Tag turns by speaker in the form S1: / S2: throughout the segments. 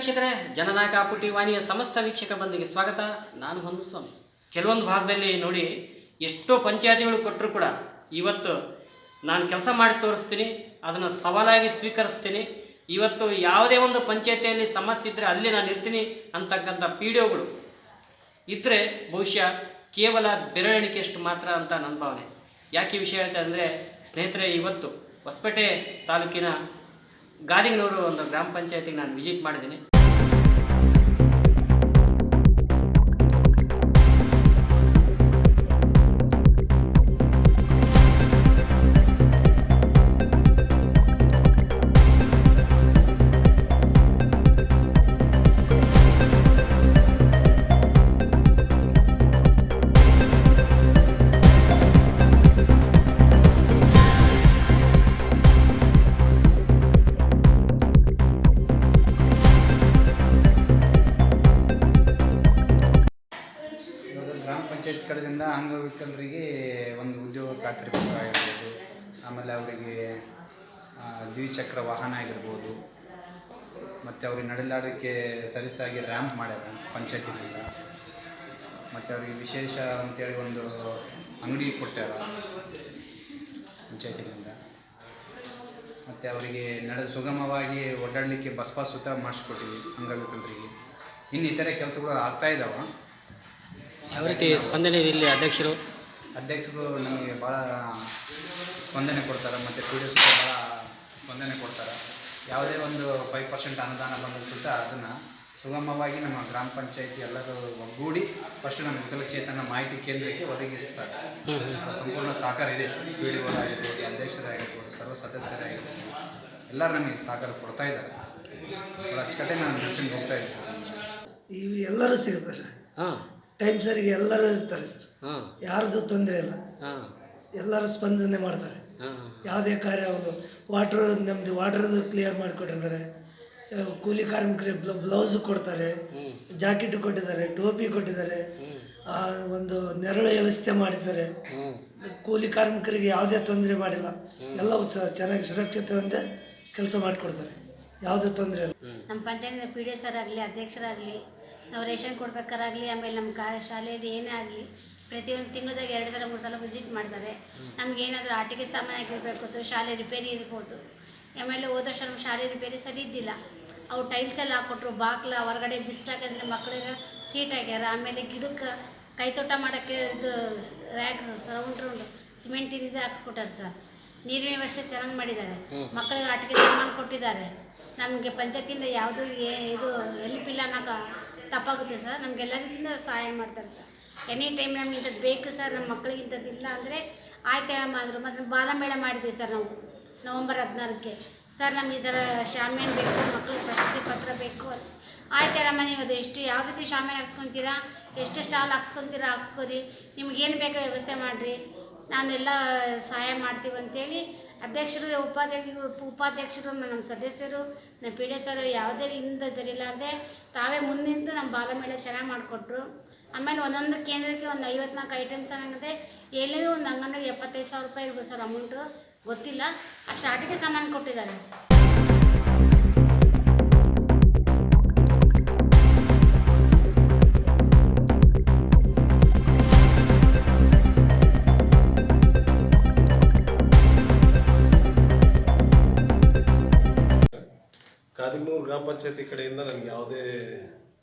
S1: ವೀಕ್ಷಕರೇ, ಜನನಾಯಕ ಪುಟಿ ವಾಣಿಯ ಸಮಸ್ತ ವೀಕ್ಷಕ ಬಂದಿಗೆ ಸ್ವಾಗತ. ನಾನು ಹೊಂದು ಸ್ವಾಮಿ. ಕೆಲವೊಂದು ಭಾಗದಲ್ಲಿ ನೋಡಿ ಎಷ್ಟೋ ಪಂಚಾಯತಿಗಳು ಕೊಟ್ಟರು ಕೂಡ ಇವತ್ತು ನಾನು ಕೆಲಸ ಮಾಡಿ ತೋರಿಸ್ತೀನಿ, ಅದನ್ನು ಸವಾಲಾಗಿ ಸ್ವೀಕರಿಸ್ತೀನಿ. ಇವತ್ತು ಯಾವುದೇ ಒಂದು ಪಂಚಾಯತಿಯಲ್ಲಿ ಸಮಸ್ಯೆ ಇದ್ದರೆ ಅಲ್ಲಿ ನಾನು ಇರ್ತೀನಿ ಅಂತಕ್ಕಂಥ ಪಿ ಡಿ ಒಗಳು. ಇದ್ದರೆ ಬಹುಶಃ ಕೇವಲ ಬೆರಳೆಣಿಕೆಯಷ್ಟು ಮಾತ್ರ ಅಂತ ನನ್ನ ಭಾವನೆ. ಯಾಕೆ ವಿಷಯ ಹೇಳ್ತಾ ಅಂದರೆ ಸ್ನೇಹಿತರೆ, ಇವತ್ತು ಹೊಸಪೇಟೆ ತಾಲೂಕಿನ ಗಾದಿಗನೂರು ಒಂದು ಗ್ರಾಮ ಪಂಚಾಯತಿಗೆ ನಾನು ವಿಸಿಟ್ ಮಾಡಿದ್ದೀನಿ.
S2: ದ್ವಿಚಕ್ರ ವಾಹನ ಆಗಿರ್ಬೋದು ಮತ್ತು ಅವ್ರಿಗೆ ನಡೆದಾಡೋಕ್ಕೆ ಸರಿಸಾಗಿ ರ್ಯಾಂಪ್ ಮಾಡ್ಯಾರ ಪಂಚಾಯತಿನಿಂದ ಮತ್ತು ಅವ್ರಿಗೆ ವಿಶೇಷ ಅಂತೇಳಿ ಒಂದು ಅಂಗಡಿ ಕೊಟ್ಟಾರ ಪಂಚಾಯತಿನಿಂದ ಮತ್ತು ಅವರಿಗೆ ನಡೆದ ಸುಗಮವಾಗಿ ಓಡಾಡಲಿಕ್ಕೆ ಬಸ್ ಪಾಸ್ ಸುತ್ತ ಮಾಡಿಸ್ಕೊಟ್ಟಿವಿ ಅಂಗವಿಕಲರಿಗೆ. ಇನ್ನು ಇತರೆ ಕೆಲಸಗಳು ಆಗ್ತಾ ಇದ್ದಾವೆ
S1: ಯಾವ ರೀತಿ ಸ್ಪಂದನೆ ಇದೆ ಇಲ್ಲಿ ಅಧ್ಯಕ್ಷರು.
S2: ಅಧ್ಯಕ್ಷರು ನಮಗೆ ಭಾಳ ಸ್ಪಂದನೆ ಕೊಡ್ತಾರೆ ಮತ್ತು ಪಿ ಡಿ ಭಾಳ ಸ್ಪಂದನೆ ಕೊಡ್ತಾರೆ. ಯಾವುದೇ ಒಂದು ಫೈವ್ ಪರ್ಸೆಂಟ್ ಅನುದಾನ ಬಂದರೂ ಸುತ್ತ ಅದನ್ನು ಸುಗಮವಾಗಿ ನಮ್ಮ ಗ್ರಾಮ ಪಂಚಾಯತಿ ಎಲ್ಲರೂ ಒಗ್ಗೂಡಿ ಫಸ್ಟ್ ನಮ್ಮ ವಿಕಲಚೇತನ ಮಾಹಿತಿ ಕೇಂದ್ರಕ್ಕೆ ಒದಗಿಸ್ತಾರೆ. ಸಂಪೂರ್ಣ ಸಹಕಾರ ಇದೆ. ಪಿ ಡಿ ಆಗಿರ್ಬೋದು ಅಧ್ಯಕ್ಷರಾಗಿರ್ಬೋದು ಸರ್ವ ಸದಸ್ಯರಾಗಿರ್ಬೋದು. ಎಲ್ಲರೂ ನಮಗೆ ಸಹಕಾರ ಕೊಡ್ತಾ ಇದ್ದಾರೆ. ಅಚ್ಚುಕಟ್ಟೆ ನಾನು ನಡ್ಸ್ಕೊಂಡು ಹೋಗ್ತಾ ಇದ್ದೀನಿ.
S3: ಇವು ಎಲ್ಲರೂ ಸಿಗ್ತಾರೆ
S1: ಹಾಂ.
S3: ಟೈಮ್ ಸರಿಗೆ ಎಲ್ಲರೂ ಇರ್ತಾರೆ ಸರ್.
S1: ಹಾಂ.
S3: ಯಾರ್ದು ತೊಂದರೆ ಇಲ್ಲ.
S1: ಹಾಂ.
S3: ಎಲ್ಲರೂ ಸ್ಪಂದನೆ ಮಾಡ್ತಾರೆ. ಯಾವುದೇ ಕಾರ್ಯ ಒಂದು ವಾಟ್ರ್ ನಮ್ಮದು ವಾಟ್ರದ್ದು ಕ್ಲಿಯರ್ ಮಾಡಿಕೊಟ್ಟಿದ್ದಾರೆ ಕೂಲಿ ಕಾರ್ಮಿಕರಿಗೆ ಬ್ಲೌಸ್ ಕೊಡ್ತಾರೆ, ಜಾಕೆಟ್ ಕೊಟ್ಟಿದ್ದಾರೆ, ಟೋಪಿ ಕೊಟ್ಟಿದ್ದಾರೆ ಒಂದು ನೆರಳು ವ್ಯವಸ್ಥೆ ಮಾಡಿದ್ದಾರೆ. ಕೂಲಿ ಕಾರ್ಮಿಕರಿಗೆ ಯಾವುದೇ ತೊಂದರೆ ಮಾಡಿಲ್ಲ. ಎಲ್ಲ ಚೆನ್ನಾಗಿ ಚೆನ್ನಾಗಿ ಅಂತ ಕೆಲಸ ಮಾಡಿಕೊಡ್ತಾರೆ. ಯಾವುದೇ ತೊಂದರೆ ಇಲ್ಲ.
S4: ನಮ್ಮ ಪಂಚಾಯತ್ ಪಿ ಡಿ ಎಸ್ ಆಗಲಿ, ಅಧ್ಯಕ್ಷರಾಗಲಿ, ನಾವು ರೇಷನ್ ಕೊಡ್ಬೇಕಾರಾಗಲಿ, ಆಮೇಲೆ ನಮ್ಮ ಕಾ ಶಾಲೆದು ಏನೇ ಆಗಲಿ ಪ್ರತಿಯೊಂದು ತಿಂಗಳದಾಗ ಎರಡು ಸಲ ಮೂರು ಸಲ ವಿಸಿಟ್ ಮಾಡ್ತಾರೆ. ನಮ್ಗೆ ಏನಾದರೂ ಆಟಿಕೆ ಸಾಮಾನು ಆಗಿರಬೇಕು ಅಥವಾ ಶಾಲೆ ರಿಪೇರಿ ಇರ್ಬೋದು. ಆಮೇಲೆ ಹೋದ ವರ್ಷ ನಮ್ಮ ಶಾಲೆ ರಿಪೇರಿ ಸರಿ ಇದ್ದಿಲ್ಲ. ಅವು ಟೈಲ್ಸ್ ಎಲ್ಲ ಹಾಕ್ಕೊಟ್ರು ಬಾಕ್ಲ ಹೊರಗಡೆ ಬಿಸಿಲಾಕಂದ್ರೆ ಮಕ್ಕಳಿಗೆ ಸೀಟ್ ಆಗ್ಯಾರ. ಆಮೇಲೆ ಗಿಡಕ್ಕೆ ಕೈತೋಟ ಮಾಡೋಕ್ಕೆ ಇದು ರ್ಯಾಕ್ಸ್ ರೌಂಡ್ ರೌಂಡ್ ಸಿಮೆಂಟಿನಿಂದ ಹಾಕ್ಸ್ಕೊಟ್ಟಾರೆ ಸರ್. ನೀರಿನ ವ್ಯವಸ್ಥೆ ಚೆನ್ನಾಗಿ ಮಾಡಿದ್ದಾರೆ. ಮಕ್ಕಳಿಗೆ ಆಟಿಕೆ ಸಾಮಾನು ಕೊಟ್ಟಿದ್ದಾರೆ. ನಮಗೆ ಪಂಚಾಯತಿಯಿಂದ ಯಾವುದು ಇದು ಹೆಲ್ಪ್ ಇಲ್ಲ ಅನ್ನೋಕೆ ತಪ್ಪಾಗುತ್ತೆ ಸರ್. ನಮಗೆಲ್ಲರಿಂದ ಸಹಾಯ ಮಾಡ್ತಾರೆ ಸರ್. ಎನಿ ಟೈಮ್ ನಮ್ಗೆ ಇಂಥದ್ದು ಬೇಕು ಸರ್, ನಮ್ಮ ಮಕ್ಕಳಿಗೆ ಇಂಥದ್ದು ಇಲ್ಲ ಅಂದರೆ, ಆಯ್ತು ಹೇಳಮ್ಮ, ಅಂದರು ಮತ್ತು ಬಾಲ ಮೇಳ ಮಾಡಿದ್ವಿ ಸರ್ ನಾವು, ನವಂಬರ್ ಹದಿನಾರಕ್ಕೆ ಸರ್, ನಮ್ಗೆ ಈ ಥರ ಶಾಮಿಯಾನ ಬೇಕು, ಮಕ್ಳಿಗೆ ಪ್ರಶಸ್ತಿ ಪತ್ರ ಬೇಕು ಅಂತ. ಆಯ್ತು ಹೇಳಮ್ಮ, ನೀವು ಅದು ಎಷ್ಟು, ಯಾವ ರೀತಿ ಶಾಮಿಯಾನ ಹಾಕ್ಸ್ಕೊತೀರಾ ಎಷ್ಟು ಸ್ಟಾಲ್ ಹಾಕ್ಸ್ಕೊತೀರಾ ಹಾಕ್ಸ್ಕೊರಿ ಏನು ಬೇಕೋ ವ್ಯವಸ್ಥೆ ಮಾಡಿರಿ. ನಾನೆಲ್ಲ ಸಹಾಯ ಮಾಡ್ತೀವಿ ಅಂತೇಳಿ, ಅಧ್ಯಕ್ಷರು, ಉಪಾಧ್ಯಕ್ಷ, ಉಪಾಧ್ಯಕ್ಷರು, ನಮ್ಮ ಸದಸ್ಯರು, ನಮ್ಮ ಪಿ ಡಿ ಸರ್ ಯಾವುದೇ ಹಿಂದೆ ದರಿಲಾರ್ದೆ ತಾವೇ ಮುಂದಿಂದು ನಮ್ಮ ಬಾಲಮೇಳ ಚೆನ್ನಾಗಿ ಮಾಡಿಕೊಟ್ರು. ಆಮೇಲೆ ಒಂದೊಂದು ಕೇಂದ್ರಕ್ಕೆ ಒಂದು ಐವತ್ನಾಲ್ಕು ಐಟಮ್ಸ್ ಹಂಗಂದ್ರೆ ಎಲ್ಲಿದ್ರು ಒಂದು ಅಂಗನವಾಡಿ ಎಪ್ಪತ್ತೈದು ಸಾವಿರ ರೂಪಾಯಿ, ಇರ್ಬೋದು ಸರ್ ಅಮೌಂಟು ಗೊತ್ತಿಲ್ಲ. ಆ ಸ್ಟಾರ್ಟಿಗೆ ಸಾಮಾನು ಕೊಟ್ಟಿದ್ದಾರೆ.
S5: ಕಾದಿಗ್ನೂರು ಗ್ರಾಮ ಪಂಚಾಯತಿ ಕಡೆಯಿಂದ ನನಗೆ ಯಾವುದೇ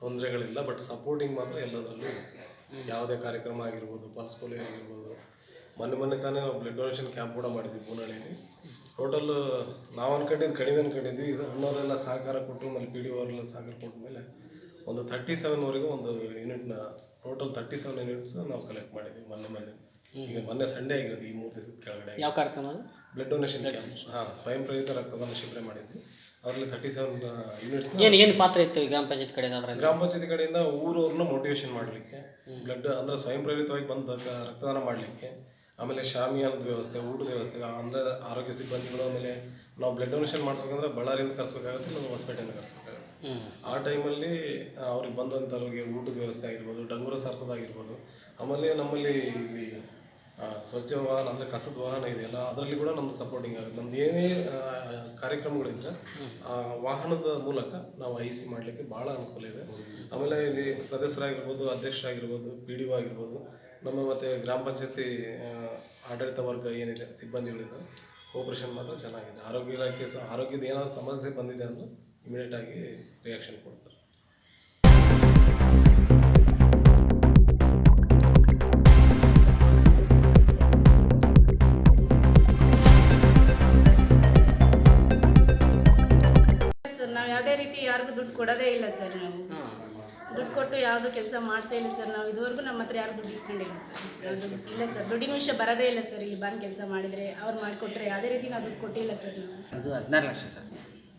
S5: ತೊಂದರೆಗಳಿಲ್ಲ ಬಟ್ ಸಪೋರ್ಟಿಂಗ್ ಮಾತ್ರ ಎಲ್ಲದರಲ್ಲೂ ಯಾವುದೇ ಕಾರ್ಯಕ್ರಮ ಆಗಿರ್ಬೋದು ಪಲ್ಸ್ ಪೋಲಿಯೋ ಆಗಿರ್ಬೋದು. ಮೊನ್ನೆ ಮೊನ್ನೆ ತಾನೇ ನಾವು ಬ್ಲಡ್ ಡೊನೇಷನ್ ಕ್ಯಾಂಪ್ ಕೂಡ ಮಾಡಿದ್ವಿ ಪೂನಳ್ಳಿಯಲ್ಲಿ ಟೋಟಲ್ ನಾವು ಅನ್ಕೊಂಡಿದ್ದು ಕಡಿಮೆ ಅನ್ಕೊಂಡಿದ್ವಿ. ಇದು ಅಣ್ಣವರೆಲ್ಲ ಸಹಕಾರ ಕೊಟ್ಟು ಮತ್ತು ಪಿ ಡಿ ಅವರೆಲ್ಲ ಸಹಕಾರ ಕೊಟ್ಟ ಮೇಲೆ ಒಂದು ತರ್ಟಿ ಸೆವೆನ್ವರೆಗೂ ಒಂದು ಯೂನಿಟ್ನ ಟೋಟಲ್ ತರ್ಟಿ ಸೆವೆನ್ ಯೂನಿಟ್ಸ್ ನಾವು ಕಲೆಕ್ಟ್ ಮಾಡಿದ್ವಿ ಮೊನ್ನೆ ಮೊನ್ನೆ. ಈಗ ಮೊನ್ನೆ ಸಂಡೇ ಆಗಿರೋದು ಈ ಮೂರು ದಿವಸದ ಕೆಳಗಡೆ.
S1: ಯಾವ ಕಾರ್ಯಕ್ರಮ
S5: ಬ್ಲಡ್ ಡೊನೇಷನ್ ಕ್ಯಾಂಪ್ ಹಾಂ ಸ್ವಯಂ ಪ್ರೇರಿತ ರಕ್ತದಾನ ಶಿಬಿರ ಮಾಡಿದ್ವಿ. ಅದರಲ್ಲಿ ತರ್ಟಿ ಸೆವೆನ್ ಯೂನಿಟ್ಸ್
S1: ಏನು ಏನು ಪಾತ್ರ ಇತ್ತು ಈ ಗ್ರಾಮ ಪಂಚಾಯತ್ ಕಡೆ ಅದ್ರಲ್ಲಿ
S5: ಗ್ರಾಮ ಪಂಚಾಯತಿ ಕಡೆಯಿಂದ ಊರವ್ರನ್ನ ಮೋಟಿವೇಶನ್ ಮಾಡಲಿಕ್ಕೆ ಬ್ಲಡ್ ಅಂದ್ರೆ ಸ್ವಯಂ ಪ್ರೇರಿತವಾಗಿ ಬಂದ ರಕ್ತದಾನ ಮಾಡಲಿಕ್ಕೆ ಆಮೇಲೆ ಶಾಮಿಯಾನದ ವ್ಯವಸ್ಥೆ ಊಟದ ವ್ಯವಸ್ಥೆ ಅಂದ್ರೆ ಆರೋಗ್ಯ ಸಿಬ್ಬಂದಿಗಳು ಆಮೇಲೆ ನಾವು ಬ್ಲಡ್ ಡೊನೇಷನ್ ಮಾಡಿಸ್ಬೇಕಂದ್ರೆ ಬಳ್ಳಾರಿಯಿಂದ ಕರ್ಸ್ಬೇಕಾಗುತ್ತೆ ಇಲ್ಲ ಹೊಸಪೇಟೆಯಿಂದ ಕರ್ಸ್ಬೇಕಾಗುತ್ತೆ. ಆ ಟೈಮಲ್ಲಿ ಅವ್ರಿಗೆ ಬಂದಂಥವ್ರಿಗೆ ಊಟದ ವ್ಯವಸ್ಥೆ ಆಗಿರ್ಬೋದು ಡಂಗೂರ ಸಾರಿಸೋದಾಗಿರ್ಬೋದು ಆಮೇಲೆ ನಮ್ಮಲ್ಲಿ ಇಲ್ಲಿ ಸ್ವಚ್ಛ ವಾಹನ ಅಂದರೆ ಕಸದ ವಾಹನ ಇದೆಯಲ್ಲ, ಅದರಲ್ಲಿ ಕೂಡ ನಮ್ದು ಸಪೋರ್ಟಿಂಗ್ ಆಗುತ್ತೆ. ನಮ್ದು ಏನೇ ಕಾರ್ಯಕ್ರಮಗಳಿದ್ರೆ, ಆ, ವಾಹನದ ಮೂಲಕ ನಾವು ಐ ಸಿ ಮಾಡಲಿಕ್ಕೆ ಭಾಳ ಅನುಕೂಲ ಇದೆ. ಆಮೇಲೆ ಇಲ್ಲಿ ಸದಸ್ಯರಾಗಿರ್ಬೋದು, ಅಧ್ಯಕ್ಷರಾಗಿರ್ಬೋದು ಪಿ ಡಿ ಒ ಆಗಿರ್ಬೋದು, ನಮ್ಮ ಮತ್ತೆ ಗ್ರಾಮ ಪಂಚಾಯತಿ ಆಡಳಿತ ವರ್ಗ ಏನಿದೆ, ಸಿಬ್ಬಂದಿಗಳಿದೆ ಕೋಪರೇಷನ್ ಮಾತ್ರ ಚೆನ್ನಾಗಿದೆ. ಆರೋಗ್ಯ ಇಲಾಖೆ ಆರೋಗ್ಯದ ಏನಾದರೂ ಸಮಸ್ಯೆ ಬಂದಿದೆ ಅಂದ್ರೆ ಇಮಿಡಿಯೇಟ್ ಆಗಿ ರಿಯಾಕ್ಷನ್ ಕೊಡ್ತಾರೆ.
S6: ದುಡ್ಡು ಕೊಡೋದೇ ಇಲ್ಲ ಸರ್ ನಾವು. ದುಡ್ಡು ಕೊಟ್ಟು ಯಾವುದು ಕೆಲಸ ಮಾಡಿಸೇ ಇಲ್ಲ ಸರ್. ನಾವು ಇದುವರೆಗೂ ನಮ್ಮ ಹತ್ರ ಯಾರು ದುಡ್ಡು ಇಸ್ಕೊಂಡಿಲ್ಲ ಸರ್. ದುಡ್ಡು ಇಲ್ಲ ಸರ್. ದುಡ್ಡಿನ ವಿಷಯ ಬರೋದೇ ಇಲ್ಲ ಸರ್. ಇಲ್ಲಿ ಬಂದು ಕೆಲಸ ಮಾಡಿದರೆ ಅವ್ರು ಮಾಡಿಕೊಟ್ರೆ ಯಾವುದೇ ರೀತಿ ನಾವು ದುಡ್ಡು ಕೊಟ್ಟಿಲ್ಲ ಸರ್ ನಾವು.
S7: ಅದು ಹದಿನಾರು ಲಕ್ಷ ಸರ್.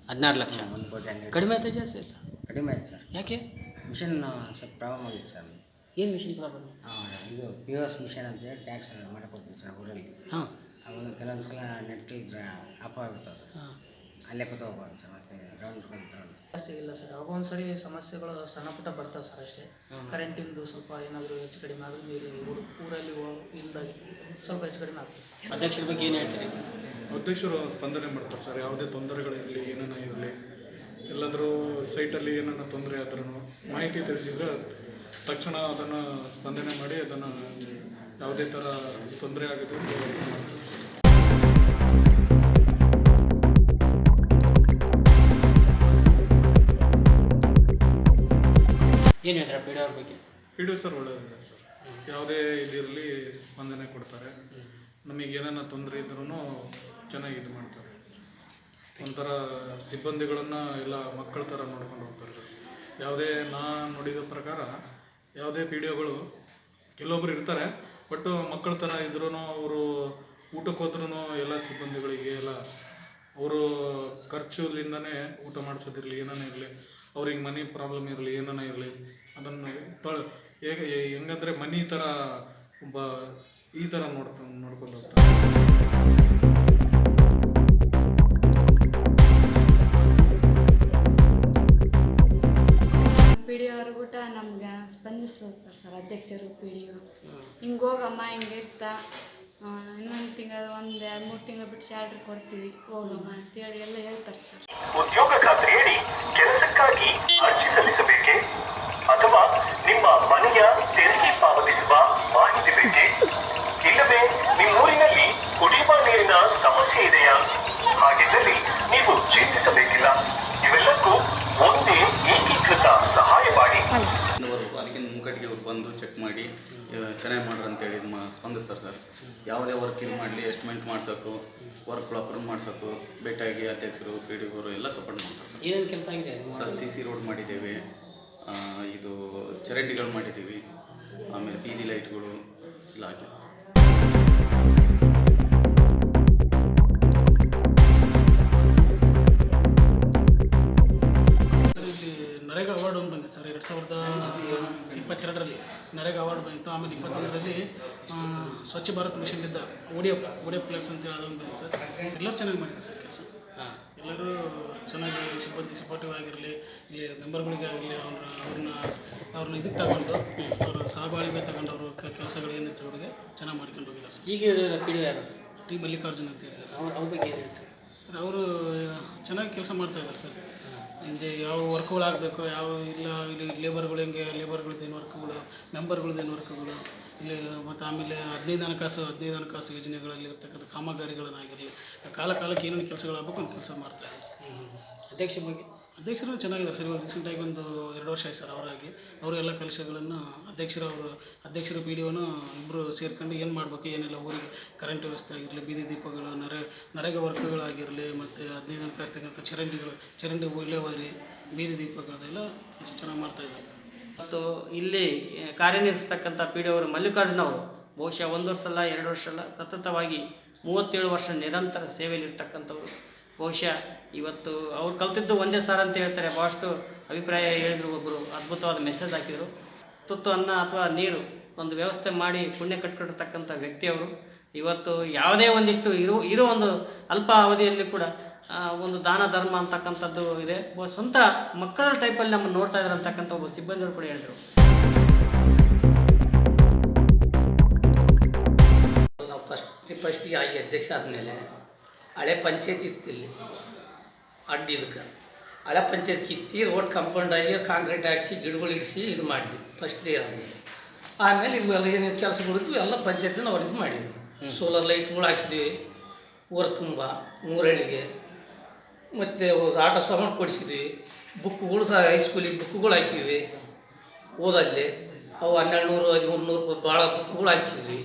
S1: ಹದಿನಾರು ಲಕ್ಷ.
S7: ಒಂದು ಕೋಟಿ ಹಂಡ್ರೆಡ್
S1: ಕಡಿಮೆ ಆಯ್ತು ಜಾಸ್ತಿ ಸರ್
S7: ಕಡಿಮೆ ಆಯ್ತು ಸರ್.
S1: ಯಾಕೆ?
S7: ಮಿಷನ್ ಸ್ವಲ್ಪ ಪ್ರಾಬ್ಲಮ್ ಆಗಿತ್ತು ಸರ್.
S1: ಏನು ಮಿಷನ್ ಪ್ರಾಬ್ಲಮ್
S7: ಹಾಂ ಇದು ಪಿ ಎಸ್ ಮಿಷನ್ ಅಂತ ಹೇಳಿ ಟ್ಯಾಕ್ಸ್ ಮಾಡಿಕೊಡ್ತೀನಿ ಸರ್ ಊರಲ್ಲಿ.
S1: ಹಾಂ.
S7: ಅವಾಗ ಕೆಲವೊಂದು ಸಲ ನೆಟ್ ಆಫ್ ಆಗಿಬಿಡ್ತದೆ
S1: ಹಾಂ.
S7: ಅಲ್ಲೇ ಕೂತ್ಕೋಬೋದು ಸರ್ ಮತ್ತೆ ರೌಂಡ್ ರೌಂಡ್ ರೌಂಡ್
S8: ಜಾಸ್ತಿ ಇಲ್ಲ ಸರ್. ಒಂದ್ಸರಿ ಸಮಸ್ಯೆಗಳು ಸಣ್ಣ ಪುಟ್ಟ ಬರ್ತಾವೆ ಸರ್ ಅಷ್ಟೇ. ಕರೆಂಟಿಂದು ಸ್ವಲ್ಪ ಏನಾದರೂ ಹೆಚ್ಚು ಕಡಿಮೆ ಆದರೂ ನೀರು ಊರು ಊರಲ್ಲಿ ಇಲ್ದಾಗಿ ಸ್ವಲ್ಪ ಹೆಚ್ಚು ಕಡಿಮೆ ಆಗ್ತದೆ.
S1: ಅಧ್ಯಕ್ಷರ ಬಗ್ಗೆ ಏನು ಹೇಳ್ತೀರಿ?
S9: ಅಧ್ಯಕ್ಷರು ಸ್ಪಂದನೆ ಮಾಡ್ತಾರೆ ಸರ್. ಯಾವುದೇ ತೊಂದರೆಗಳಿರಲಿ ಏನೇನ ಇರಲಿ ಎಲ್ಲಾದರೂ ಸೈಟಲ್ಲಿ ಏನನ್ನ ತೊಂದರೆ ಆದ್ರೂ ಮಾಹಿತಿ ತಿಳಿಸಿದ್ರೆ ತಕ್ಷಣ ಅದನ್ನು ಸ್ಪಂದನೆ ಮಾಡಿ ಅದನ್ನು ಯಾವುದೇ ಥರ ತೊಂದರೆ ಆಗುತ್ತೆ
S1: ಏನು ಹೇಳ್ತಾರೆ ಪಿ ಡಿ ಅವ್ರ ಬಗ್ಗೆ?
S9: ಪಿ ಡಿ ಸರ್ ಒಳ್ಳೆಯದಿದೆ ಸರ್. ಯಾವುದೇ ಇದಿರಲಿ ಸ್ಪಂದನೆ ಕೊಡ್ತಾರೆ. ನಮಗೆ ಏನನ್ನ ತೊಂದರೆ ಇದ್ರೂ ಚೆನ್ನಾಗಿ ಇದು ಮಾಡ್ತಾರೆ. ಒಂಥರ ಸಿಬ್ಬಂದಿಗಳನ್ನು ಎಲ್ಲ ಮಕ್ಕಳ ಥರ ನೋಡ್ಕೊಂಡು ಹೋಗ್ತಾರೆ ಸರ್. ಯಾವುದೇ ನಾ ನೋಡಿದ ಪ್ರಕಾರ ಯಾವುದೇ ಪಿ ಡಿ ಒಗಳು ಕೆಲವೊಬ್ರು ಇರ್ತಾರೆ, ಬಟ್ ಮಕ್ಕಳ ಥರ ಇದ್ರೂ ಅವರು ಊಟಕ್ಕೆ ಹೋದ್ರೂ ಎಲ್ಲ ಸಿಬ್ಬಂದಿಗಳಿಗೆ ಎಲ್ಲ ಅವರು ಖರ್ಚುಲಿಂದನೇ ಊಟ ಮಾಡಿಸೋದಿರಲಿ ಏನೇ ಇರಲಿ ಅವ್ರಿಗೆ ಮನಿ ಪ್ರಾಬ್ಲಮ್ ಇರಲಿ, ಏನನ ಇರಲಿ, ಅದನ್ನು ತೊಳ, ಹೇಗೆ ಹೆಂಗಂದ್ರೆ ಮನಿ ಥರ ಒಬ್ಬ ಈ ಥರ ನೋಡ್ತ, ನೋಡ್ಕೊಂಡು
S6: ಪಿ ಡಿ ನಮ್ಗೆ ಸ್ಪಂದಿಸ್ತಾರೆ ಸರ್, ಅಧ್ಯಕ್ಷರು ಪಿ ಡಿ ಹಿಂಗೆ ಹೋಗಮ್ಮ, ಹಿಂಗೆ ಇನ್ನೊಂದು ತಿಂಗಳು ಒಂದು ಎರಡು ಮೂರು ತಿಂಗಳು ಬಿಟ್ಟು ಸ್ಯಾಲ್ರಿ ಕೊಡ್ತೀವಿ. ಹೋಗಮ್ಮ ಅಂತೇಳಿ ಎಲ್ಲ ಹೇಳ್ತಾರೆ ಸರ್.
S10: ಉದ್ಯೋಗ ಖಾತ್ರಿಯಡಿ ಕೆಲಸಕ್ಕಾಗಿ ಅರ್ಜಿ ಸಲ್ಲಿಸಬೇಕೇ? ಅಥವಾ ನಿಮ್ಮ ಮನೆಯ ತೆರಿಗೆ ಪಾವತಿಸುವ ಮಾಹಿತಿ ಬೇಕೆ? ಇಲ್ಲವೇ ನಿಮ್ಮೂರಿನಲ್ಲಿ ಕುಡಿಯುವ ನೀರಿನ ಸಮಸ್ಯೆ ಇದೆಯಾ? ಹಾಗಿದ್ದಲ್ಲಿ ನೀವು ಚಿಂತಿಸಬೇಕಿಲ್ಲ. ಇವೆಲ್ಲಕ್ಕೂ ಒಂದೇ ಏಕೀಕೃತ ಸಹಾಯವಾಣಿ
S2: ಮುಂಕಟ್ಟಿಗೆ ಅವ್ರು ಬಂದು ಚೆಕ್ ಮಾಡಿ ಚೆನ್ನಾಗಿ ಮಾಡ್ರಿ ಅಂತೇಳಿ ಇದು ಮಾ ಸ್ಪಂದಿಸ್ತಾರೆ ಸರ್. ಯಾವುದೇ ವರ್ಕ್ ಇದು ಮಾಡಲಿ ಎಸ್ಟಿಮೇಟ್ ಮಾಡ್ಸೋಕು ವರ್ಕ್ಗಳು ಅಪ್ರೂವ್ ಮಾಡ್ಸೋಕು ಭೇಟಿಯಾಗಿ ಅಧ್ಯಕ್ಷರು ಪಿ ಡಿ ಅವರು ಎಲ್ಲ ಸಪೋರ್ಟ್ ಮಾಡ್ತಾರೆ ಸರ್.
S1: ಏನೇನು ಕೆಲಸ ಆಗಿದೆ?
S2: ಸರ್ ಸಿ ಸಿ ರೋಡ್ ಮಾಡಿದ್ದೇವೆ ಇದು ಚರಂಡಿಗಳು ಮಾಡಿದ್ದೀವಿ ಆಮೇಲೆ ಬೀದಿ ಲೈಟ್ಗಳು ಎಲ್ಲ ಹಾಕಿದ್ದೀವಿ ಸರ್.
S8: ಇಪ್ಪತ್ತೆರಡರಲ್ಲಿ ನರೇಗಾ ಅವಾರ್ಡ್ ಬಂದಿತ್ತು ಆಮೇಲೆ ಇಪ್ಪತ್ತೊಂದರಲ್ಲಿ ಸ್ವಚ್ಛ ಭಾರತ್ ಮಿಷನ್ ಇದ್ದ ಓಡಿ ಎಫ್ ಪ್ಲಸ್ ಅಂತ ಎಫ್ ಪ್ಲಸ್ ಅಂತೇಳಿ ಅದೊಂದು ಬಂದಿದೆ ಸರ್. ಎಲ್ಲರೂ ಚೆನ್ನಾಗಿ ಮಾಡಿದ್ರು ಸರ್ ಕೆಲಸ. ಎಲ್ಲರೂ ಚೆನ್ನಾಗಿ ಸಿಬ್ಬಂದಿ ಸಪೋರ್ಟಿವ್ ಆಗಿರಲಿ ಇಲ್ಲಿ ಮೆಂಬರ್ಗಳಿಗಾಗಲಿ ಅವ್ರ ಅವ್ರನ್ನ ಅವ್ರನ್ನ ಇದಕ್ಕೆ ತಗೊಂಡು ಅವ್ರ ಸಹಬಾಳಿಗೆ ತಗೊಂಡು ಅವರು ಕೆಲಸಗಳು ಏನಿತ್ತು ಅವರಿಗೆ ಚೆನ್ನಾಗಿ ಮಾಡ್ಕೊಂಡು ಹೋಗಿದ್ದಾರೆ ಸರ್.
S1: ಈಗ ಯಾರು?
S8: ಟಿ ಮಲ್ಲಿಕಾರ್ಜುನ್ ಅಂತ ಹೇಳಿದ್ದಾರೆ ಸರ್.
S1: ಅವ್ರ ಅವ್ರ ಬಗ್ಗೆ
S8: ಸರ್ ಅವರು ಚೆನ್ನಾಗಿ ಕೆಲಸ ಮಾಡ್ತಾ ಇದ್ದಾರೆ ಸರ್. ಹಿಂದೆ ಯಾವ ವರ್ಕ್ಗಳು ಆಗಬೇಕು, ಯಾವ ಇಲ್ಲ, ಇಲ್ಲಿ ಲೇಬರ್ಗಳು ಹೆಂಗೆ ಲೇಬರ್ಗಳದ್ದು ಏನು ವರ್ಕ್ಗಳು ಮೆಂಬರ್ಗಳದ್ದು ಏನು ವರ್ಕ್ಗಳು, ಇಲ್ಲಿ ಮತ್ತು ಆಮೇಲೆ ಹದಿನೈದು ಹಣಕಾಸು ಹದಿನೈದು ಹಣಕಾಸು ಯೋಜನೆಗಳಲ್ಲಿ ಇರ್ತಕ್ಕಂಥ ಕಾಮಗಾರಿಗಳನ್ನಾಗಿರಲಿ ಕಾಲ ಕಾಲಕ್ಕೆ ಏನೇನು ಕೆಲಸಗಳಾಗಬೇಕು ಕೆಲಸ ಮಾಡ್ತಾ ಇದ್ದೀವಿ.
S1: ಅಧ್ಯಕ್ಷರ ಬಗ್ಗೆ?
S8: ಅಧ್ಯಕ್ಷರು ಚೆನ್ನಾಗಿದ್ದಾರೆ ಸರ್. ಇವಾಗ ರೀಸೆಂಟಾಗಿ ಒಂದು ಎರಡು ವರ್ಷ ಆಯ್ತು ಸರ್ ಅವರಾಗಿ. ಅವರು ಎಲ್ಲ ಕೆಲಸಗಳನ್ನು ಅಧ್ಯಕ್ಷರು, ಅವರು ಅಧ್ಯಕ್ಷರು ಪಿ ಡಿ ಒನು ಇಬ್ಬರು ಸೇರ್ಕೊಂಡು ಏನು ಮಾಡಬೇಕು, ಏನೆಲ್ಲ. ಊರಿಗೆ ಕರೆಂಟ್ ವ್ಯವಸ್ಥೆ ಆಗಿರಲಿ, ಬೀದಿ ದೀಪಗಳು, ನರೆ ನರೇಗಾ ವರ್ಕ್ಗಳಾಗಿರಲಿ ಮತ್ತು ಹದಿನೈದು ದಿನಕ್ಕೆ ಹಚ್ತಕ್ಕಂಥ ಚರಂಡಿಗಳು, ಚರಂಡಿ ವಿಲೇವಾರಿ ಬೀದಿ ದೀಪಗಳದೆಲ್ಲ ಚೆನ್ನಾಗಿ ಮಾಡ್ತಾಯಿದ್ದಾರೆ
S1: ಮತ್ತು ಇಲ್ಲಿ ಕಾರ್ಯನಿರ್ವಹಿಸ್ತಕ್ಕಂಥ ಪಿ ಡಿ ಅವರು ಮಲ್ಲಿಕಾರ್ಜುನ ಅವರು, ಬಹುಶಃ ಒಂದು ವರ್ಷ ಅಲ್ಲ ಎರಡು ವರ್ಷ ಅಲ್ಲ ಸತತವಾಗಿ ಮೂವತ್ತೇಳು ವರ್ಷ ನಿರಂತರ ಸೇವೆಯಲ್ಲಿರ್ತಕ್ಕಂಥವ್ರು. ಬಹುಶಃ ಇವತ್ತು ಅವ್ರು ಕಲ್ತಿದ್ದು ಒಂದೇ ಸಾರ್ ಅಂತ ಹೇಳ್ತಾರೆ. ಬಹಳಷ್ಟು ಅಭಿಪ್ರಾಯ ಹೇಳಿದ್ರು ಒಬ್ಬರು ಅದ್ಭುತವಾದ ಮೆಸೇಜ್ ಹಾಕಿದರು. ತುತ್ತು ಅನ್ನ ಅಥವಾ ನೀರು ಒಂದು ವ್ಯವಸ್ಥೆ ಮಾಡಿ ಪುಣ್ಯ ಕಟ್ಕೊಂಡಿರ್ತಕ್ಕಂಥ ವ್ಯಕ್ತಿಯವರು ಇವತ್ತು ಯಾವುದೇ ಒಂದಿಷ್ಟು ಇರೋ ಇರೋ ಒಂದು ಅಲ್ಪ ಅವಧಿಯಲ್ಲಿ ಕೂಡ ಒಂದು ದಾನ, ಧರ್ಮ ಅಂತಕ್ಕಂಥದ್ದು ಇದೆ. ಸ್ವಂತ ಮಕ್ಕಳ ಟೈಪಲ್ಲಿ ನಮ್ಮನ್ನು ನೋಡ್ತಾ ಇದ್ದಾರೆ ಅಂತಕ್ಕಂಥ ಒಬ್ಬ ಸಿಬ್ಬಂದಿಯವರು ಕೂಡ ಹೇಳಿದರು.
S11: ನಾವು ಫಸ್ಟ್ ಫಸ್ಟಿಗೆ ಆಗಿ ಅಧ್ಯಕ್ಷ ಆದಮೇಲೆ ಹಳೆ ಪಂಚಾಯತ್ ಇತ್ತು ಇಲ್ಲಿ. ಅಡ್ಡ ಇದಕ್ಕೆ. ಹಳೆ ಪಂಚಾಯತ್ ಕಿತ್ತಿ ರೋಡ್ ಕಂಪೌಂಡ್ ಆಗಿ ಕಾಂಕ್ರೀಟ್ ಹಾಕಿಸಿ ಗಿಡಗಳು ಇಡಿಸಿ ಇದು ಮಾಡಿದ್ವಿ ಫಸ್ಟ್ ಡೇ ಆದಮೇಲೆ. ಆಮೇಲೆ ಇವೆಲ್ಲ ಏನೇನು ಕೆಲಸಗಳಿದ್ವು ಎಲ್ಲ ಪಂಚಾಯತಿನ ಅವ್ರಿಗೆ ಇದು ಮಾಡಿದ್ವಿ. ಸೋಲಾರ್ ಲೈಟ್ಗಳು ಹಾಕ್ಸಿದ್ವಿ ಊರ ತುಂಬ ಮೂರಳ್ಳಿಗೆ ಮತ್ತು ಆಟ ಸಾಮಾನು ಕೊಡಿಸಿದ್ವಿ ಬುಕ್ಗಳು ಸಹ ಹೈಸ್ಕೂಲಿಗೆ ಬುಕ್ಗಳು ಹಾಕಿವಿ ಓದಲ್ಲಿ ಅವು ಹನ್ನೆರಡು ನೂರು ಹದಿಮೂರು ನೂರು ಭಾಳ ಬುಕ್ಗಳು ಹಾಕಿದ್ವಿ.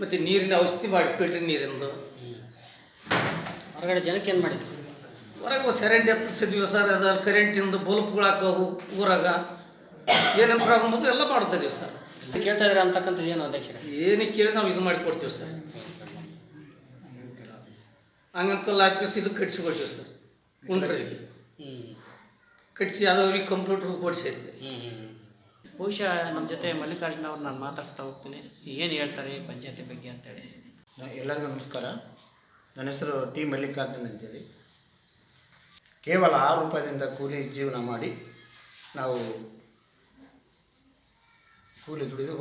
S11: ಮತ್ತು ನೀರಿನ ಔಷಧಿ ಮಾಡಿ ಫಿಲ್ಟ್ರ್ ನೀರಿಂದು.
S1: ಹೊರಗಡೆ ಜನಕ್ಕೆ ಏನು ಮಾಡಿದ್ರು?
S11: ಹೊರಗೆ ಸೆರೆಂಡಿ ಎತ್ತಿಸಿದ್ವಿ ಸರ್ ಅದು ಕರೆಂಟಿಂದ ಬಲ್ಪ್ಗಳು ಹಾಕೋವು ಊರಾಗ ಏನೇನು ಪ್ರಾಬ್ಲಮ್ ಅದು ಎಲ್ಲ ಮಾಡ್ತಾ ಇದೀವಿ ಸರ್.
S1: ಕೇಳ್ತಾ ಇದ್ರೆ ಅಂತಕ್ಕಂಥದ್ದು ಏನು ಅಧ್ಯಕ್ಷರೇ?
S11: ಏನಕ್ಕೆ ಕೇಳಿ ನಾವು ಇದು ಮಾಡಿ ಕೊಡ್ತೀವಿ ಸರ್. ಅಂಗನಕಲ್ ಆಫೀಸ್ ಇದು ಕಟ್ಸಿ ಕೊಡ್ತೀವಿ ಸರ್. ಕುಂಡ್ರಿಗೆ ಕಟ್ಸಿ. ಅದವ್ರಿಗೆ ಕಂಪ್ಯೂಟರ್ ಕೊಡಿಸಿದ್ವಿ
S1: ಬಹುಶಃ ನಮ್ಮ ಜೊತೆ ಮಲ್ಲಿಕಾರ್ಜುನ ಅವ್ರು ನಾನು ಮಾತಾಡ್ತಾ ಹೋಗ್ತೀನಿ. ಏನು ಹೇಳ್ತಾರೆ ಪಂಚಾಯತಿ ಬಗ್ಗೆ ಅಂತೇಳಿ?
S12: ಎಲ್ಲರಿಗೂ ನಮಸ್ಕಾರ. ನನ್ನ ಹೆಸರು ಟಿ ಮಲ್ಲಿಕಾರ್ಜುನ್ ಅಂತೇಳಿ. ಕೇವಲ ಆರು ರೂಪಾಯಿದಿಂದ ಕೂಲಿ ಜೀವನ ಮಾಡಿ ನಾವು ಕೂಲಿ ದುಡಿದು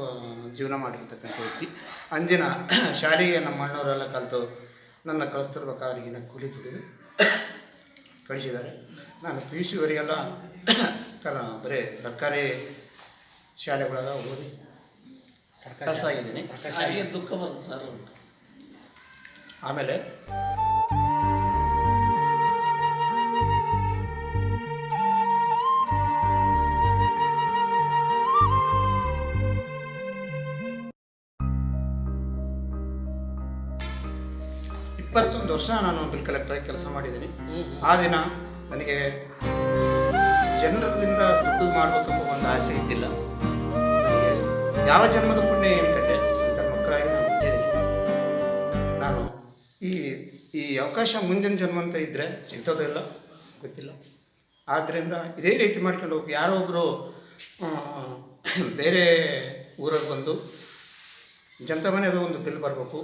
S12: ಜೀವನ ಮಾಡಿರ್ತಕ್ಕಂಥ ವ್ಯಕ್ತಿ. ಅಂದಿನ ಶಾಲೆಗೆ ನಮ್ಮ ಅಣ್ಣವರೆಲ್ಲ ಕಲಿತು ನನ್ನ ಕಳಿಸ್ತಿರ್ಬೇಕಾದ್ರೆ ಈಗಿನ ಕೂಲಿ ದುಡಿದು ಕಳಿಸಿದ್ದಾರೆ. ನಾನು ಪಿ ಯು ಸಿವರೆಗೆಲ್ಲ ಕರ ಬರೀ ಸರ್ಕಾರಿ ಶಾಲೆಗಳಾಗ ಓದಿ
S11: ಸರ್ಕಾರ ದುಃಖ ಬರ್ತದೆ ಸರ್
S12: ಆಮೇಲೆ ಇಪ್ಪತ್ತೊಂದು ವರ್ಷ ನಾನು ಬಿಲ್ ಕಲೆಕ್ಟರಾಗಿ ಕೆಲಸ ಮಾಡಿದ್ದೀನಿ. ಆ ದಿನ ನನಗೆ ಜನರದಿಂದ ದುಡ್ಡು ಮಾಡಬೇಕೆಂಬ ಒಂದು ಆಸೆ ಇದ್ದಿಲ್ಲ. ಯಾವ ಜನ್ಮದ ಪುಣ್ಯ ಅವಕಾಶ ಮುಂದಿನ ಜನ್ಮ ಅಂತ ಇದ್ದರೆ ಸಿಗ್ತದೋ ಇಲ್ಲ? ಗೊತ್ತಿಲ್ಲ. ಆದ್ದರಿಂದ ಇದೇ ರೀತಿ ಮಾಡ್ಕೊಂಡು ಹೋಗಿ. ಯಾರೋ ಒಬ್ಬರು ಬೇರೆ ಊರಲ್ಲಿ ಬಂದು, ಜನತಾ ಮನೆಯದು ಒಂದು ಬಿಲ್ ಬರಬೇಕು.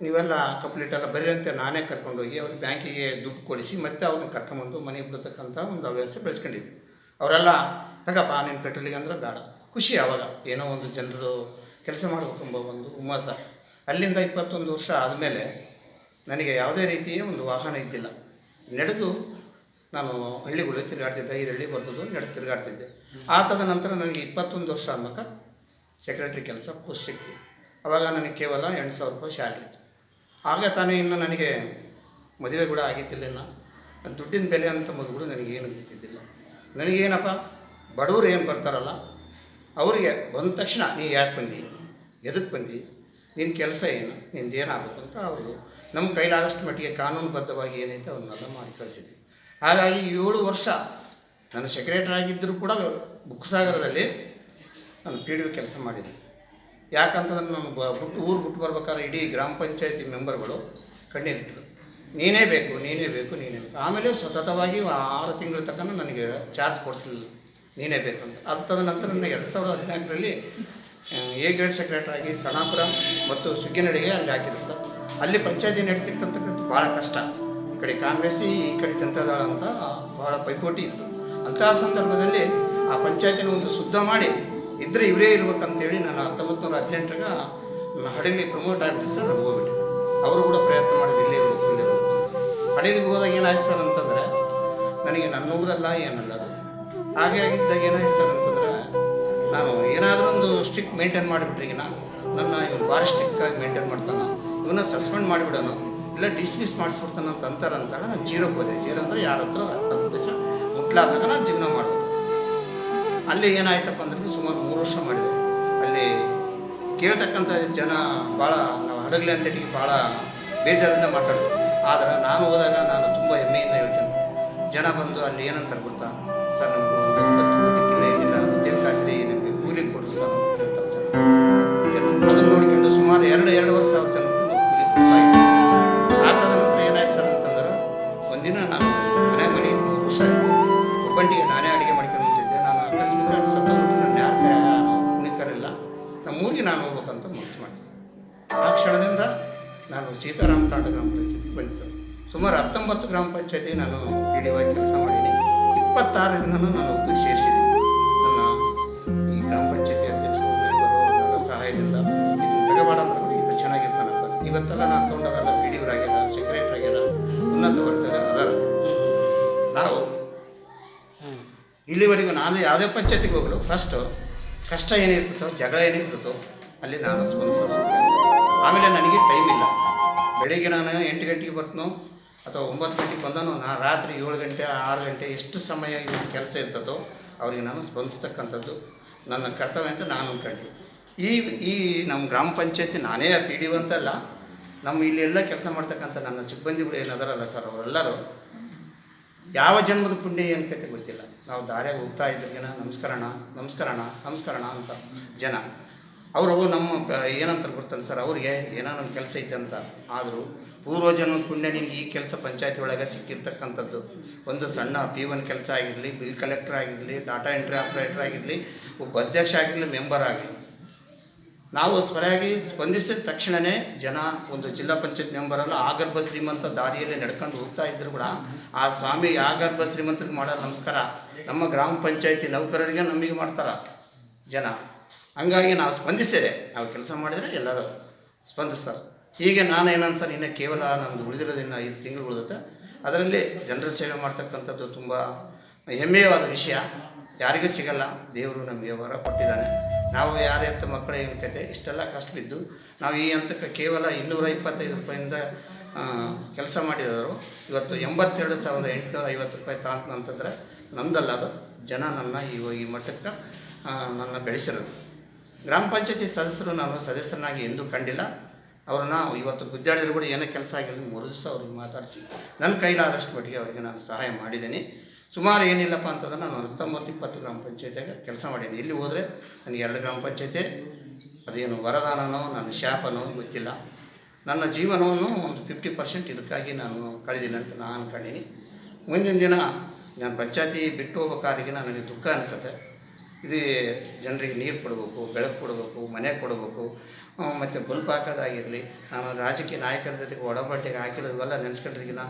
S12: ನೀವೆಲ್ಲ ಕಂಪ್ಲೀಟ್ ಎಲ್ಲ ಬರೀ ಅಂತ ನಾನೇ ಕರ್ಕೊಂಡೋಗಿ ಅವ್ರ ಬ್ಯಾಂಕಿಗೆ ದುಡ್ಡು ಕೊಡಿಸಿ ಮತ್ತೆ ಅವ್ರನ್ನ ಕರ್ಕೊಂಬಂದು ಮನೆಗೆ ಬಿಡ್ತಕ್ಕಂಥ ಒಂದು ಹವ್ಯಾಸ ಬೆಳೆಸ್ಕೊಂಡಿದ್ವಿ. ಅವರೆಲ್ಲ ತಗಪ್ಪ ನೀನು ಪೆಟ್ರೋಲಿಗೆ ಅಂದ್ರೆ ಬೇಡ. ಖುಷಿ ಆವಾಗ ಏನೋ ಒಂದು ಜನರು ಕೆಲಸ ಮಾಡಬೇಕೆಂಬ ಒಂದು ಹುಮ್ಮಸ. ಅಲ್ಲಿಂದ ಇಪ್ಪತ್ತೊಂದು ವರ್ಷ ಆದಮೇಲೆ ನನಗೆ ಯಾವುದೇ ರೀತಿಯ ಒಂದು ವಾಹನ ಇದ್ದಿಲ್ಲ. ನಡೆದು ನಾನು ಹಳ್ಳಿಗಳು ತಿರುಗಾಡ್ತಿದ್ದೆ ಐದು ಹಳ್ಳಿ ಬರ್ತದ್ದು ನಡೆದು ತಿರುಗಾಡ್ತಿದ್ದೆ. ಆತದ ನಂತರ ನನಗೆ ಇಪ್ಪತ್ತೊಂದು ವರ್ಷ ಆದ್ಮೇಲೆ ಸೆಕ್ರೆಟ್ರಿ ಕೆಲಸ ಪೋಸ್ಟ್ ಸಿಕ್ತು. ಅವಾಗ ನನಗೆ ಕೇವಲ ಎಂಟು ಸಾವಿರ ರೂಪಾಯಿ ಸ್ಯಾಲ್ರಿ ಆಗ ತಾನೇ ಇನ್ನು ನನಗೆ ಮದುವೆ ಕೂಡ ಆಗಿದ್ದಿಲ್ಲ ದುಡ್ಡಿನ ಬೆಲೆ ಅಂತ ಮೊದಲು ನನಗೇನು ಗೊತ್ತಿದ್ದಿಲ್ಲ. ನನಗೇನಪ್ಪ ಬಡವರು ಏನು ಬರ್ತಾರಲ್ಲ ಅವರಿಗೆ ಬಂದ ತಕ್ಷಣ ನೀ ಯಾಕೆ ಬಂದಿ ಎದಕ್ಕೆ ಬಂದಿ ನಿನ್ನ ಕೆಲಸ ಏನು? ನಿಂದೇನಾಗಬೇಕು ಅಂತ ಅವರು ನಮ್ಮ ಕೈಲಾದಷ್ಟು ಮಟ್ಟಿಗೆ ಕಾನೂನುಬದ್ಧವಾಗಿ ಏನೈತೆ ಅವನ್ನೆಲ್ಲ ಮಾಡಿ ಕಳಿಸಿದ್ವಿ. ಹಾಗಾಗಿ ಏಳು ವರ್ಷ ನಾನು ಸೆಕ್ರೆಟರಿ ಆಗಿದ್ದರೂ ಕೂಡ ಬುಕ್ಸಾಗರದಲ್ಲಿ ನಾನು ಪಿ ಡಿ ಒ ಕೆಲಸ ಮಾಡಿದ್ದೆ. ಯಾಕಂತಂದ್ರೆ ನಾನು ಬುಟ್ಟು ಊರು ಬಿಟ್ಟು ಬರ್ಬೇಕಾದ್ರೆ ಇಡೀ ಗ್ರಾಮ ಪಂಚಾಯತಿ ಮೆಂಬರ್ಗಳು ಕಣ್ಣೀರಿಟ್ಟರು ನೀನೇ ಬೇಕು ನೀನೇ ಬೇಕು ನೀನೇ ಬೇಕು. ಆಮೇಲೆ ಸತತವಾಗಿ ಆರು ತಿಂಗಳ ತನಕ ನನಗೆ ಚಾರ್ಜ್ ಕೊಡಿಸಲಿಲ್ಲ ನೀನೇ ಬೇಕು ಅಂತ. ಅದು ತದನಂತರ ನನಗೆ ಎರಡು ಸಾವಿರದ ಹದಿನಾಲ್ಕರಲ್ಲಿ ಎ ಗ್ರೇಡ್ ಸಣಾಪುರ ಮತ್ತು ಸುಗ್ಗಿನಡಿಗೆ ಅಲ್ಲಿ ಹಾಕಿದ್ರು ಸರ್. ಅಲ್ಲಿ ಪಂಚಾಯತಿ ನಡೀತಿರ್ತಕ್ಕಂಥದ್ದು ಭಾಳ ಕಷ್ಟ. ಈ ಕಡೆ ಕಾಂಗ್ರೆಸ್ ಈ ಕಡೆ ಜನತಾದಳ ಅಂತ ಭಾಳ ಪೈಪೋಟಿ ಇತ್ತು. ಅಂತಹ ಸಂದರ್ಭದಲ್ಲಿ ಆ ಪಂಚಾಯತಿನ ಒಂದು ಶುದ್ಧ ಮಾಡಿ ಇದ್ದರೆ ಇವರೇ ಇರ್ಬೇಕಂತೇಳಿ ನಾನು ಹತ್ತೊಂಬತ್ತು ನೂರ ಹದಿನೆಂಟರಾಗ ಹಡಗಲಿ ಪ್ರಮೋಟ್ ಆಗಿಬಿಟ್ಟು ಸರ್ ಹೋಗ್ಬಿಟ್ಟು ಅವರು ಕೂಡ ಪ್ರಯತ್ನ ಮಾಡಿದ್ರು, ಇಲ್ಲೇ ಇರ್ಬೇಕು ಇಲ್ಲೇ ಇರ್ಬೇಕು ಹೋದಾಗ ಏನಾಯ್ತು ಸರ್ ಅಂತಂದರೆ, ನನಗೆ ನನ್ನ ಊರಲ್ಲ ಏನಲ್ಲ ಅದು. ಹಾಗೆ ಆಗಿದ್ದಾಗ ಏನಾಯ್ತು ಸರ್ ಅಂತಂದರೆ ನಾನು ಏನಾದರೂ ಒಂದು ಸ್ಟ್ರಿಕ್ ಮೇಂಟೈನ್ ಈಗ ನನ್ನ ಇವನು ಭಾರಿ ಸ್ಟ್ರಿಕ್ಟಾಗಿ ಮೇಂಟೈನ್ ಮಾಡ್ತಾನೆ. ಇವನ್ನ ಸಸ್ಪೆಂಡ್ ಮಾಡಿಬಿಡೋಣ ಇಲ್ಲ ಡಿಸ್ಮಿಸ್ ಮಾಡಿಸ್ಬಿಡ್ತಾನೆ ಅಂತ ಅಂತಾರೆ ಅಂತಾರೆ ನಾನು ಜೀರೋಗೆ ಹೋದೆ. ಜೀರೋ ಅಂದರೆ ಯಾರ ಹತ್ರ ಹತ್ತು ಪೈಸೆ ಮುಟ್ಲಾದಾಗ ನಾನು ಜೀವನ ಮಾಡಿದೆ. ಅಲ್ಲಿ ಏನಾಯ್ತಪ್ಪ ಅಂದ್ರೆ ಸುಮಾರು ಮೂರು ವರ್ಷ ಮಾಡಿದೆ. ಅಲ್ಲಿ ಕೇಳ್ತಕ್ಕಂಥ ಜನ ಭಾಳ ನಾವು ಹಡಗಲಿ ಅಂತೇಳಿ ಭಾಳ ಬೇಜಾರಿಂದ ಮಾತಾಡೋದು. ಆದರೆ ನಾನು ಹೋದಾಗ ನಾನು ತುಂಬ ಹೆಮ್ಮೆಯಿಂದ ಹೇಳ್ತೇನೆ. ಜನ ಬಂದು ಅಲ್ಲಿ ಏನಂತಾರೆ ಗೊತ್ತಾ? ಸರ್, ನಮ್ಗೆ ಸುಮಾರು ಎರಡು ವರ್ಷ ಸಾವಿರ ಜನ ಆದ ನಂತರ ಏನಾಯ್ತು ಅಂತಂದ್ರೆ, ಒಂದಿನ ನಾನು ಮನೆ ಮನೆ ಮೂರು ಒಬ್ಬಂಟಿಗೆ ನಾನೇ ಅಡುಗೆ ಮಾಡ್ಕೊಂಡು ನಿಂತಿದ್ದೆ ನಾನು ಆಕಸ್ಮಿಕ ಸ್ವಲ್ಪ ನನ್ನ ಯಾಕೆ ಉಣಿಕರಿಲ್ಲ ನಮ್ಮ ಊರಿಗೆ ನಾನು ಹೋಗ್ಬೇಕಂತ ಮನಸ್ಸು ಮಾಡಿದೆ ಆ ಕ್ಷಣದಿಂದ ನಾನು ಸೀತಾರಾಮ ಕಾಂಡ ಗ್ರಾಮ ಪಂಚಾಯತಿ ಬನ್ನಿ ಸರ್. ಸುಮಾರು ಹತ್ತೊಂಬತ್ತು ಗ್ರಾಮ ಪಂಚಾಯತಿ ನಾನು ಡಿ ಕೆಲಸ ಮಾಡೀನಿ ಇಪ್ಪತ್ತಾರು ಜನನೂ ನಾನು ಒಬ್ಬರಿಗೆ ನಾವು ಇಲ್ಲಿವರೆಗೂ ನಾನು ಯಾವುದೇ ಪಂಚಾಯತಿಗೆ ಹೋಗಲು ಫಸ್ಟು ಕಷ್ಟ ಏನಿರ್ತಿತ್ತೋ ಜಗಳ ಏನಿರ್ತದೋ, ಅಲ್ಲಿ ನಾನು ಸ್ಪಂದಿಸೋದು. ಆಮೇಲೆ ನನಗೆ ಟೈಮ್ ಇಲ್ಲ. ಬೆಳಿಗ್ಗೆ ನಾನು ಎಂಟು ಗಂಟೆಗೆ ಬರ್ತೀನೋ, ಅಥವಾ ಒಂಬತ್ತು ಗಂಟೆಗೆ ಬಂದನು, ನಾ ರಾತ್ರಿ ಏಳು ಗಂಟೆ, ಆರು ಗಂಟೆ ಎಷ್ಟು ಸಮಯ ಇವತ್ತು ಕೆಲಸ ಇರ್ತದೋ, ಅವರಿಗೆ ನಾನು ಸ್ಪಂದಿಸ್ತಕ್ಕಂಥದ್ದು ನನ್ನ ಕರ್ತವ್ಯ ಅಂತ ನಾನು ಅಂದ್ಕೊಂಡೆ ಈ ಈ ನಮ್ಮ ಗ್ರಾಮ ಪಂಚಾಯತಿ ನಾನೇ ಪಿ ಡಿ ಅಂತಲ್ಲ, ನಮ್ಮ ಇಲ್ಲೆಲ್ಲ ಕೆಲಸ ಮಾಡ್ತಕ್ಕಂಥ ನನ್ನ ಸಿಬ್ಬಂದಿಗಳು ಏನದಾರಲ್ಲ ಸರ್, ಅವರೆಲ್ಲರೂ ಯಾವ ಜನ್ಮದ ಪುಣ್ಯ ಏನು ಕತೆ ಗೊತ್ತಿಲ್ಲ. ನಾವು ದಾರ್ಯಾಗ ಹೋಗ್ತಾ ಇದ್ರಿಗೆನ ನಮಸ್ಕಾರಣ ನಮಸ್ಕಾರಣ ನಮಸ್ಕಾರಣ ಅಂತ ಜನ. ಅವರು ನಮ್ಮ ಏನಂತ ಗೊತ್ತಲ್ಲ ಸರ್, ಅವ್ರಿಗೆ ಏನೋ ನಮ್ಮ ಕೆಲಸ ಐತೆ ಅಂತ. ಆದರೂ ಪೂರ್ವಜನ್ಮದ ಪುಣ್ಯ ನಿಮ್ಗೆ ಈ ಕೆಲಸ ಪಂಚಾಯತಿ ಒಳಗೆ ಸಿಕ್ಕಿರ್ತಕ್ಕಂಥದ್ದು. ಒಂದು ಸಣ್ಣ ಪಿ ಒನ್ ಕೆಲಸ ಆಗಿರಲಿ ಬಿಲ್ ಕಲೆಕ್ಟರ್ ಆಗಿರಲಿ ಡಾಟಾ ಎಂಟ್ರಿ ಆಪ್ರೇಟರ್ ಆಗಿರಲಿ, ಒಬ್ಬ ಅಧ್ಯಕ್ಷ ಆಗಿರಲಿ ಮೆಂಬರ್ ಆಗಲಿ. ನಾವು ಸರಿಯಾಗಿ ಸ್ಪಂದಿಸಿದ ತಕ್ಷಣವೇ ಜನ ಒಂದು ಜಿಲ್ಲಾ ಪಂಚಾಯತ್ ಮೆಂಬರಲ್ಲ ಆಗರ್ಭ ಶ್ರೀಮಂತ ದಾರಿಯಲ್ಲಿ ನಡ್ಕೊಂಡು ಹೋಗ್ತಾ ಇದ್ರು ಕೂಡ ಆ ಸ್ವಾಮಿ ಆಗರ್ಭ ಶ್ರೀಮಂತರಿಗೆ ಮಾಡೋ ನಮಸ್ಕಾರ. ನಮ್ಮ ಗ್ರಾಮ ಪಂಚಾಯತಿ ನೌಕರರಿಗೆ ನಮಗೆ ಮಾಡ್ತಾರ ಜನ. ಹಂಗಾಗಿ ನಾವು ಸ್ಪಂದಿಸಿದೆ. ನಾವು ಕೆಲಸ ಮಾಡಿದರೆ ಎಲ್ಲರೂ ಸ್ಪಂದಿಸ್ತಾರೆ. ಹೀಗೆ ನಾನು ಏನಂತ ಸರ್, ಇನ್ನು ಕೇವಲ ನಂದು ಉಳಿದಿರೋದು ಇನ್ನು ಐದು ತಿಂಗಳು ಉಳಿದತ್ತೆ ಅದರಲ್ಲಿ ಜನರ ಸೇವೆ ಮಾಡ್ತಕ್ಕಂಥದ್ದು ತುಂಬ ಹೆಮ್ಮೆಯವಾದ ವಿಷಯ. ಯಾರಿಗೂ ಸಿಗಲ್ಲ. ದೇವರು ನಮಗೆ ವರ ಕೊಟ್ಟಿದ್ದಾನೆ. ನಾವು ಯಾರ ಅಂತ ಮಕ್ಕಳ ಕತೆ, ಇಷ್ಟೆಲ್ಲ ಕಷ್ಟ ಬಿದ್ದು ನಾವು ಈ ಹಂತಕ್ಕೆ ಕೇವಲ ಇನ್ನೂರ ಇಪ್ಪತ್ತೈದು ರೂಪಾಯಿಂದ ಕೆಲಸ ಮಾಡಿದವರು. ಇವತ್ತು ಎಂಬತ್ತೆರಡು ಸಾವಿರದ ಎಂಟುನೂರ ಐವತ್ತು ರೂಪಾಯಿ ತಾಂತ ಅಂತಂದರೆ ನಂದಲ್ಲ ಅದು. ಜನ ನನ್ನ ಈ ಈ ಮಟ್ಟಕ್ಕೆ ನನ್ನ ಬೆಳೆಸಿರೋದು. ಗ್ರಾಮ ಪಂಚಾಯತಿ ಸದಸ್ಯರು ನಾನು ಸದಸ್ಯರನ್ನಾಗಿ ಎಂದೂ ಕಂಡಿಲ್ಲ. ಅವ್ರನ್ನ ಇವತ್ತು ಗುದ್ದಾಡಿದ್ರು ಕೂಡ ಏನೇ ಕೆಲಸ ಆಗಿಲ್ಲ. ಮೂರು ದಿವಸ ಅವ್ರಿಗೆ ಮಾತಾಡಿಸಿ. ನನ್ನ ಕೈಲಾದಷ್ಟು ಮಟ್ಟಿಗೆ ಅವರಿಗೆ ನಾನು ಸಹಾಯ ಮಾಡಿದ್ದೀನಿ. ಸುಮಾರು ಏನಿಲ್ಲಪ್ಪ ಅಂತಂದ್ರೆ ನಾನು ಹತ್ತೊಂಬತ್ತು ಇಪ್ಪತ್ತು ಗ್ರಾಮ ಪಂಚಾಯತಿಯಾಗ ಕೆಲಸ ಮಾಡೀನಿ. ಇಲ್ಲಿ ಹೋದರೆ ನನಗೆ ಎರಡು ಗ್ರಾಮ ಪಂಚಾಯತಿ, ಅದೇನು ವರದಾನನೋ, ನನ್ನ ಶಾಪನೋ ಗೊತ್ತಿಲ್ಲ. ನನ್ನ ಜೀವನವನ್ನು ಒಂದು ಫಿಫ್ಟಿ ಪರ್ಸೆಂಟ್ ಇದಕ್ಕಾಗಿ ನಾನು ಕಳೆದಿನ ಅಂತ ನಾನು ಅನ್ಕೊಂಡೀನಿ ಮುಂದಿನ ದಿನ ನಾನು ಪಂಚಾಯತಿ ಬಿಟ್ಟು ಹೋಗ್ಬೇಕಾದ್ರೆ ನನಗೆ ದುಃಖ ಅನಿಸುತ್ತೆ. ಇದು ಜನರಿಗೆ ನೀರು ಕೊಡಬೇಕು, ಬೆಳಕು ಕೊಡಬೇಕು, ಮನೆ ಕೊಡಬೇಕು ಮತ್ತು ಬಲ್ಪ್ ಹಾಕೋದಾಗಿರಲಿ, ನಾನು ರಾಜಕೀಯ ನಾಯಕರ ಜೊತೆಗೆ ಒಡಂಬಡಿಕೆಗೆ ಇವೆಲ್ಲ ನೆನೆಸ್ಕೊಂಡಿರ್ಗಿಲ್ಲ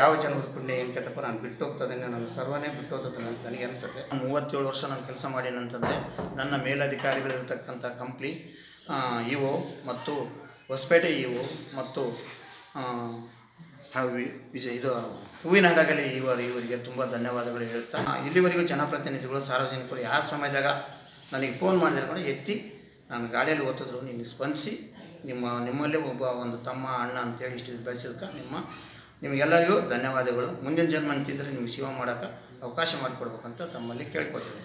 S12: ಯಾವ ಜನ್ಮದ ಪುಣ್ಯ ಏನು ಕಥಪ್ಪ ನಾನು ಬಿಟ್ಟು ಹೋಗ್ತದಂಗೆ ನಾನು ಸರ್ವನೇ ಬಿಟ್ಟು ಹೋಗ್ತದೆ ನನಗೆ ಅನಿಸುತ್ತೆ. ಮೂವತ್ತೇಳು ವರ್ಷ ನಾನು ಕೆಲಸ ಮಾಡಿನಂತಂದರೆ ನನ್ನ ಮೇಲಧಿಕಾರಿಗಳಿರ್ತಕ್ಕಂಥ ಕಂಪ್ನಿ ಇ ಮತ್ತು ಹೊಸಪೇಟೆ ಇ ಮತ್ತು ಹಾಗೂ ಇದು ಹೂವಿನ ಹಡಗಲಿ ಇವರು, ಇವರಿಗೆ ತುಂಬ ಧನ್ಯವಾದಗಳು ಹೇಳ್ತಾ ಇಲ್ಲಿವರೆಗೂ ಜನಪ್ರತಿನಿಧಿಗಳು, ಸಾರ್ವಜನಿಕರು ಯಾವ ಸಮಯದಾಗ ನನಗೆ ಫೋನ್ ಮಾಡಿದ್ರೆ ಕೂಡ ಎತ್ತಿ ನಾನು ಗಾಡಿಯಲ್ಲಿ ಓದಿದ್ರು ನಿಮಗೆ ಸ್ಪಂದಿಸಿ, ನಿಮ್ಮ, ನಿಮ್ಮಲ್ಲೇ ಒಬ್ಬ ಒಂದು ತಮ್ಮ ಅಣ್ಣ ಅಂತೇಳಿ ಇಷ್ಟು ಬೆಳೆಸಿದ್ಕ ನಿಮ್ಮ, ನಿಮಗೆಲ್ಲರಿಗೂ ಧನ್ಯವಾದಗಳು. ಮುಂದಿನ ಜನ್ಮ ಅಂತಿದ್ರೆ ನಿಮ್ಗೆ ಶಿವ ಮಾಡೋಕ್ಕೆ ಅವಕಾಶ ಮಾಡಿಕೊಡ್ಬೇಕಂತ ತಮ್ಮಲ್ಲಿ ಕೇಳ್ಕೊತಿದ್ದೆ.